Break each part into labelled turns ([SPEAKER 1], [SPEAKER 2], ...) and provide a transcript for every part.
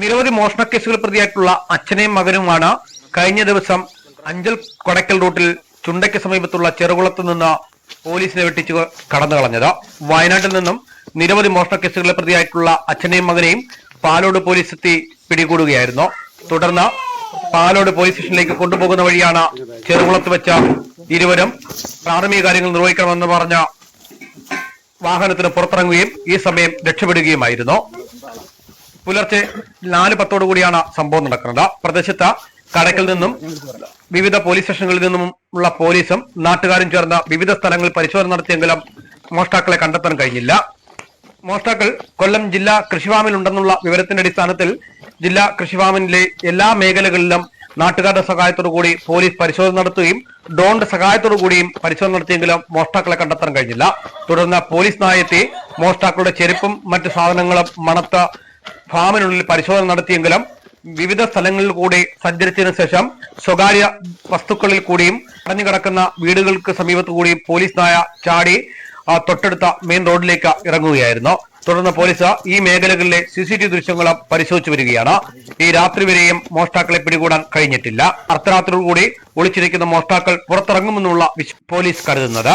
[SPEAKER 1] നിരവധി മോഷണ കേസുകൾ പ്രതിയായിട്ടുള്ള അച്ഛനെയും മകനുമാണ് കഴിഞ്ഞ ദിവസം അഞ്ചൽ കൊടക്കൽ റൂട്ടിൽ ചുണ്ടയ്ക്ക് സമീപത്തുള്ള ചെറുകുളത്ത് നിന്ന് പോലീസിനെ വെട്ടിച്ച് കടന്നു കളഞ്ഞത്. വയനാട്ടിൽ നിന്നും നിരവധി മോഷണ കേസുകളിലെ പ്രതിയായിട്ടുള്ള അച്ഛനെയും മകനെയും പാലോട് പോലീസ് എത്തി പിടികൂടുകയായിരുന്നു. തുടർന്ന് പാലോട് പോലീസ് സ്റ്റേഷനിലേക്ക് കൊണ്ടുപോകുന്ന വഴിയാണ് ചെറുകുളത്ത് വെച്ച ഇരുവരും പ്രാഥമിക കാര്യങ്ങൾ നിർവഹിക്കണമെന്ന് പറഞ്ഞ വാഹനത്തിന് പുറത്തിറങ്ങുകയും ഈ സമയം രക്ഷപ്പെടുകയുമായിരുന്നു. പുലർച്ചെ നാല് പത്തോടു കൂടിയാണ് സംഭവം നടക്കുന്നത്. പ്രദേശത്ത് കടക്കിൽ നിന്നും വിവിധ പോലീസ് സ്റ്റേഷനുകളിൽ നിന്നും ഉള്ള പോലീസും നാട്ടുകാരും ചേർന്ന വിവിധ സ്ഥലങ്ങളിൽ പരിശോധന നടത്തിയെങ്കിലും മോഷ്ടാക്കളെ കണ്ടെത്താൻ കഴിഞ്ഞില്ല. മോഷ്ടാക്കൾ കൊല്ലം ജില്ലാ കൃഷിഫാമിൽ ഉണ്ടെന്നുള്ള വിവരത്തിന്റെ അടിസ്ഥാനത്തിൽ ജില്ലാ കൃഷിഫാമിലെ എല്ലാ മേഖലകളിലും നാട്ടുകാരുടെ സഹായത്തോടു കൂടി പോലീസ് പരിശോധന നടത്തുകയും ഡോണിന്റെ സഹായത്തോടു കൂടിയും പരിശോധന നടത്തിയെങ്കിലും മോഷ്ടാക്കളെ കണ്ടെത്താൻ കഴിഞ്ഞില്ല. തുടർന്ന് പോലീസ് നായെത്തി മോഷ്ടാക്കളുടെ ചെരുപ്പും മറ്റു സാധനങ്ങളും മണത്ത ഫാമിനുള്ളിൽ പരിശോധന നടത്തിയെങ്കിലും വിവിധ സ്ഥലങ്ങളിൽ കൂടി സഞ്ചരിച്ചതിനു ശേഷം സ്വകാര്യ വസ്തുക്കളിൽ കൂടിയും അടഞ്ഞു കിടക്കുന്ന വീടുകൾക്ക് സമീപത്തു കൂടിയും പോലീസ് നായ ചാടി തൊട്ടടുത്ത മെയിൻ റോഡിലേക്ക് ഇറങ്ങുകയായിരുന്നു. തുടർന്ന് പോലീസ് ഈ മേഖലകളിലെ സി സി ടി വി ദൃശ്യങ്ങളും പരിശോധിച്ചു വരികയാണ്. ഈ രാത്രി വരെയും മോഷ്ടാക്കളെ പിടികൂടാൻ കഴിഞ്ഞിട്ടില്ല. അർദ്ധരാത്രിയോടുകൂടി ഒളിച്ചിരിക്കുന്ന മോഷ്ടാക്കൾ പുറത്തിറങ്ങുമെന്നുള്ള പോലീസ് കരുതുന്നത്.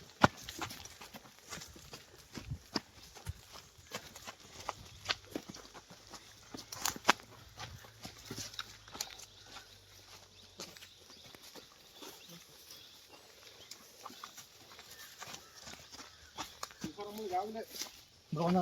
[SPEAKER 1] गावना गावना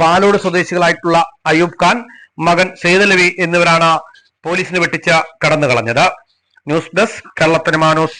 [SPEAKER 1] പാലോട് സ്വദേശികളായിട്ടുള്ള അയൂബ് ഖാൻ മകൻ സെയ്തലവി എന്നിവരാണ് പോലീസിന് വെട്ടിച്ച കടന്നു കളഞ്ഞത് ന്യൂസ് ഡെസ്ക് കേരളത്തിന് മാനൂസ്.